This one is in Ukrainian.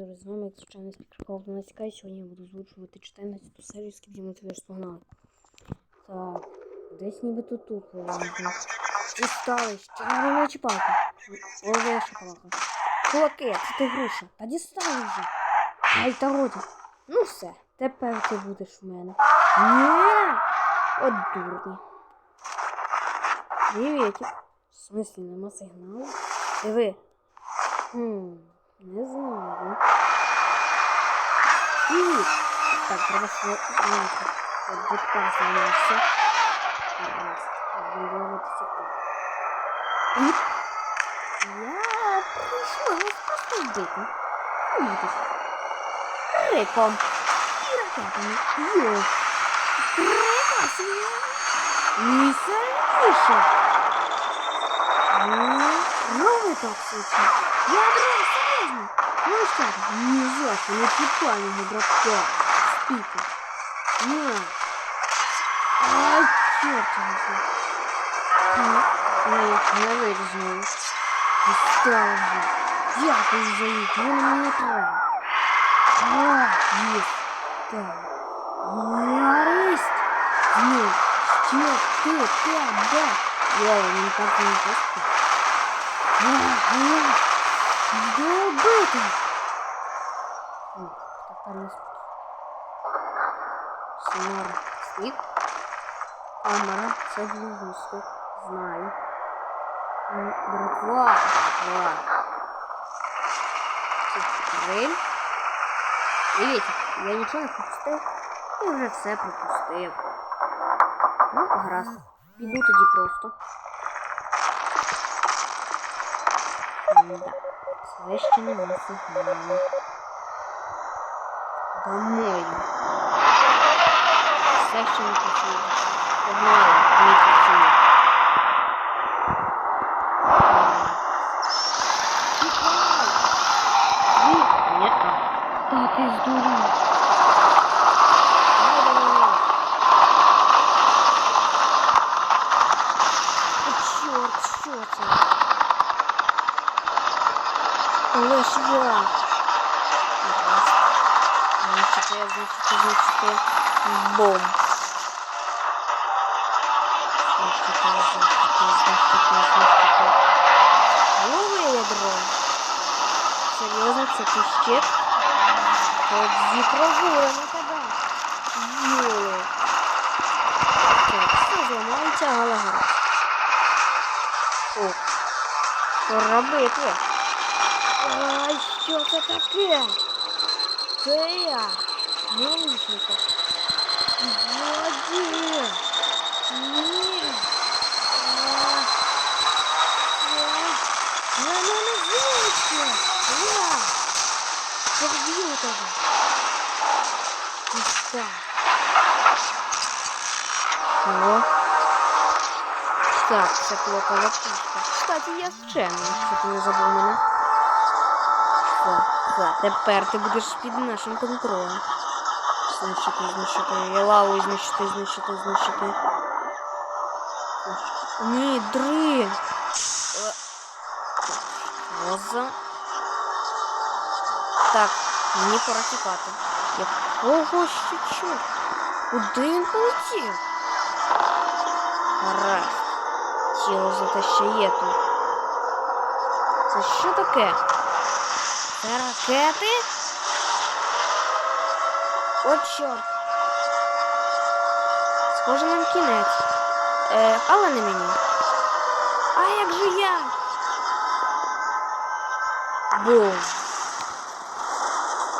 Друзі, з вами як звичайно спікерков 12 К. Сьогодні я буду озвучувати 14 серію Скіп Мотивіж погнали. Так, десь ніби тут. І стали ще не чіпалка. Лове шоколадка. Кулаки, це ти груша. Та дістали вже. Ай, та роді. Ну все, тепер ти будеш в мене. Ні! От дурні. Привітик. В смислі, нема сигналу? Диви. Хм, не знаю. Привіт. Так, треба змінити. От будка зламався. Раз. Будемо дивитися так. Привіт. Я прийшла вас просто вбити. Дивіться. Криком. І ракетами. Йо. Прекрасно. І сильніше. Новый токсичный. Я брал, серьезно. Ну что, ни за что, не чипай братка. Спите. На. Ай, черт Ой, не вирізнув. Дістав вже. Дякую за їх, вони мені треба. А, є. Так. Яристь. Ні, ще ти, тебе. Я він так не пустив. Добити. Тепер не спить. Снор слід. Камера, це глузко. Знаю. Братва, братва. Криль. Дивіться, я нічого не пропустив. І вже все пропустив. Ну, гаразд. Піду тоді просто. Да. Це ще нема сигналу. Домой. Все ще не почули. Погнали, не почули. Тікай! Ні, ні. Та ти здурів. Давай. О, чорт, що це? Але ж бом. Значить. Нове ядро. Серйозно, це ти ще? Тоді прогули на тебе. Так, все але гаразд. О, що робити? Ай, що це таке? Це я. Наушника. Воді. Ні. А, я. Я не навичка. Я. Поб'ю тебе. Так. Що? Так, це клокова пушка. Кстати, я ти не забув мене. Все, тепер ти будеш під нашим контролем. Знищити, знищити. Лаву знищити, знищити, знищити. Ні, дрин. Е, Роза. Так, мені пора тікати. Якого ще чорт? Куди він полетів? Гаразд. Тіло за те, що є тут. Це що таке? Це? О, чорт. Схоже нам кінець. Е, але не мені. А як же я? Бум.